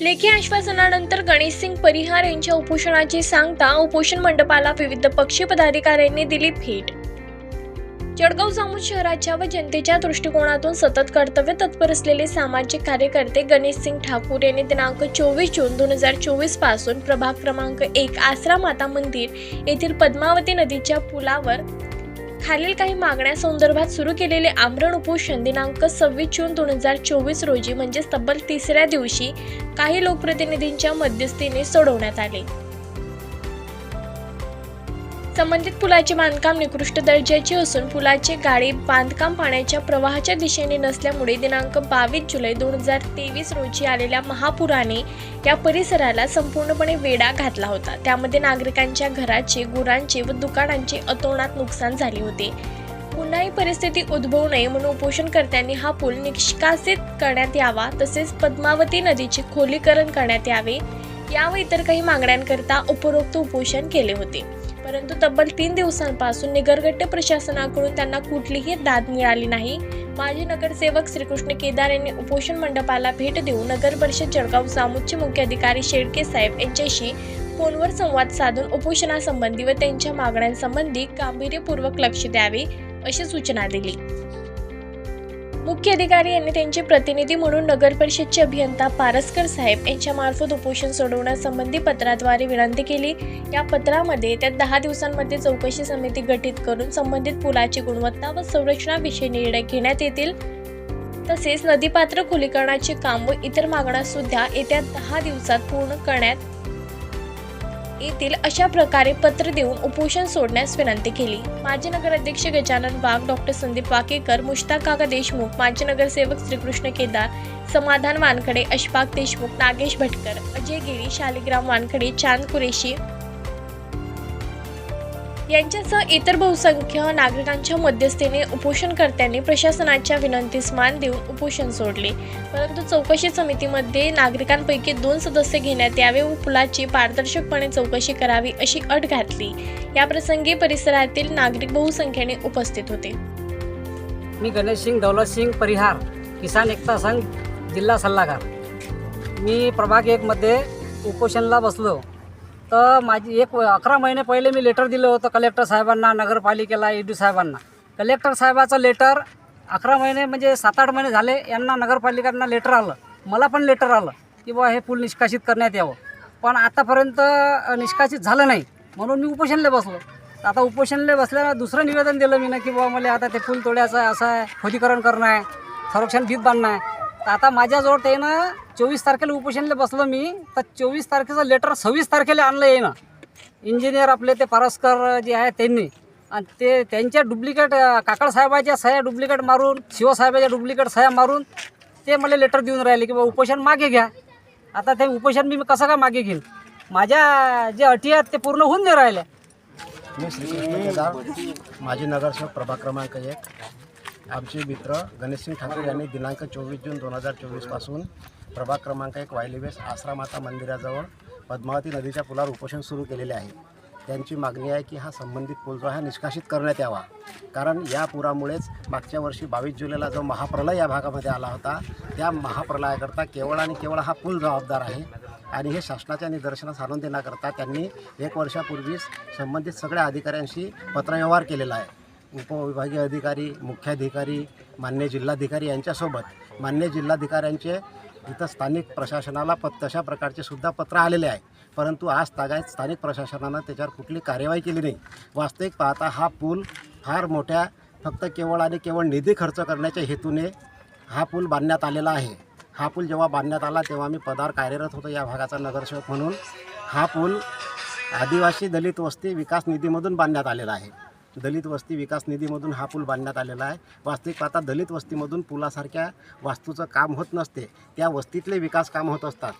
लेखी आश्वासनानंतर गणेशसिंग परिहार यांच्या उपोषणाची सांगता उपोषण मंडपाला विविध पक्षी पदाधिकाऱ्यांनी दिली भेट. जळगाव जामोद शहराच्या व जनतेच्या दृष्टिकोनातून सतत कर्तव्य तत्पर असलेले सामाजिक कार्यकर्ते गणेशसिंग ठाकूर यांनी दिनांक चोवीस जून दोन हजार चोवीसपासून प्रभाग क्रमांक एक आसरा माता मंदिर येथील पद्मावती नदीच्या पुलावर खालील काही मागण्या संदर्भात सुरू केलेले आमरण उपोषण दिनांक सव्वीस जून दोन हजार चोवीस रोजी म्हणजेच तब्बल तिसऱ्या दिवशी काही लोकप्रतिनिधींच्या मध्यस्थीने सोडवण्यात आले. संबंधित पुलाचे बांधकाम निकृष्ट दर्जाचे असून पुलाचे गाडी बांधकाम पाण्याच्या प्रवाहाच्या दिशेने नसल्यामुळे दिनांक बावीस जुलै दोन हजार तेवीस रोजी आलेल्या महापुराने या परिसराला संपूर्णपणे वेढा घातला होता. त्यामध्ये नागरिकांच्या घराचे गुरांचे व दुकानांचे अतोनात नुकसान झाले होते. पुन्हा ही परिस्थिती उद्भवू नये म्हणून उपोषणकर्त्यांनी हा पूल निष्कासित करण्यात यावा तसेच पद्मावती नदीचे खोलीकरण करण्यात यावे या व इतर काही मागण्यांकरता उपरोक्त उपोषण केले होते. परंतु तब्बल तीन दिवसांपासून निगरगट्टे प्रशासनाकडून त्यांना कुठलीही दाद मिळाली नाही. माजी नगरसेवक श्रीकृष्ण केदार यांनी उपोषण मंडपाला भेट देऊन नगर परिषद जळगाव जामोदचे मुख्य अधिकारी शेळके साहेब यांच्याशी फोनवर संवाद साधून उपोषणासंबंधी व त्यांच्या मागण्यांसंबंधी गांभीर्यपूर्वक लक्ष द्यावे अशी सूचना दिली. मुख्य अधिकारी यांनी त्यांचे प्रतिनिधी म्हणून नगर परिषदचे अभियंता पारसकर साहेब यांच्यामार्फत उपोषण सोडवण्यासंबंधी पत्राद्वारे विनंती केली. या पत्रामध्ये त्या दहा दिवसांमध्ये चौकशी समिती गठीत करून संबंधित पुलाची गुणवत्ता व संरक्षणाविषयी निर्णय घेण्यात येतील. तसेच नदीपात्र खुलीकरणाचे काम व इतर मागण्या सुद्धा येत्या दहा दिवसात पूर्ण करण्यात येतील अशा प्रकारे पत्र देऊन उपोषण सोडण्यास विनंती केली. माजी नगराध्यक्ष गजानन वाघ डॉक्टर संदीप वाकेकर मुश्ताक काका देशमुख माजी नगरसेवक श्रीकृष्ण केदार समाधान वानखडे अशफाक देशमुख नागेश भटकर अजय गिरी शालिग्राम वानखडे चांद कुरेशी यांच्यासह इतर बहुसंख्य नागरिकांच्या मध्यस्थीने उपोषणकर्त्यांनी प्रशासनाच्या विनंतीस मान देऊन उपोषण सोडले. परंतु चौकशी समितीमध्ये नागरिकांपैकी दोन सदस्य घेण्यात यावे व पुलाची पारदर्शकपणे चौकशी करावी अशी अट घातली. याप्रसंगी परिसरातील नागरिक बहुसंख्येने उपस्थित होते. मी गणेश सिंग दौलत सिंग परिहार किसान एकता संघ जिल्हा सल्लागार. मी प्रभाग एकमध्ये उपोषणला बसलो. तर माझी एक अकरा महिने पहिले मी लेटर दिलं होतं कलेक्टर साहेबांना नगरपालिकेला ई डी साहेबांना. कलेक्टर साहेबाचं लेटर अकरा महिने म्हणजे सात आठ महिने झाले यांना नगरपालिकांना लेटर आलं. मला पण लेटर आलं की बुवा हे पूल निष्कासित करण्यात यावं. पण आतापर्यंत निष्कासित झालं नाही. म्हणून मी उपोषणले बसलो. तर आता उपोषणले बसल्यानं दुसरं निवेदन दिलं मी ना की बाबा मला आता ते पूल तोड्याचं आहे असं आहे खोदीकरण करणं आहे संरक्षण भीत बांधणं आहे. तर आता माझ्याजवळ ते ना चोवीस तारखेला उपोषणला बसलो मी. तर चोवीस तारखेचं लेटर सव्वीस तारखेला आणलं येईन इंजिनियर आपले ते पारस्कर जे आहे त्यांनी. आणि ते त्यांच्या डुप्लिकेट काकडसाहेबाच्या सह्या डुप्लिकेट मारून शिवसाहेबाच्या डुप्लिकेट सह्या मारून ते मला लेटर देऊन राहिले की बा उपोषण मागे घ्या. आता ते उपोषण मी कसं काय मागे घेईन? माझ्या जे अटी आहेत ते पूर्ण होऊन नाही राहिल्या. मी श्रीकृष्ण केदार माजी नगरसेवक प्रभाग क्रमांक एक. आमचे मित्र गणेशसिंग ठाकूर यांनी दिनांक चोवीस जून दोन हजार चोवीसपासून प्रभाग क्रमांक एक वायलीवेस आसरा माता मंदिराजवळ पद्मावती नदीच्या पुलावर उपोषण सुरू केलेले आहे. त्यांची मागणी आहे की हा संबंधित पूल जो आहे निष्कासित करण्यात यावा. कारण या पुरामुळेच मागच्या वर्षी बावीस जुलैला जो महाप्रलय या भागामध्ये आला होता त्या महाप्रलयाकरता केवळ आणि केवळ हा पूल जबाबदार आहे आणि हे शासनाच्या निदर्शनास आणून देण्याकरता त्यांनी एक वर्षापूर्वीच संबंधित सगळ्या अधिकाऱ्यांशी पत्रव्यवहार केलेला आहे. उपविभागीय अधिकारी मुख्याधिकारी मान्य जिल्हाधिकारी यांच्यासोबत मान्य जिल्हाधिकाऱ्यांचे इथं स्थानिक प्रशासनाला प तशा प्रकारचे सुद्धा पत्र आलेले आहे. परंतु आज तागायत स्थानिक प्रशासनानं त्याच्यावर कुठली कार्यवाही केली नाही. वास्तविक पाहता हा पूल फार मोठ्या फक्त केवळ आणि केवळ निधी खर्च करण्याच्या हेतूने हा पूल बांधण्यात आलेला आहे. हा पूल जेव्हा बांधण्यात आला तेव्हा मी पदार कार्यरत होतो या भागाचा नगरसेवक म्हणून. हा पूल आदिवासी दलित वस्ती विकास निधीमधून बांधण्यात आलेला आहे. दलित वस्ती विकास निधीमधून हा पूल बांधण्यात आलेला आहे. वास्तविक पाहता दलित वस्तीमधून पुलासारख्या वास्तूचं काम होत नसते. त्या वस्तीतले विकास काम होत असतात.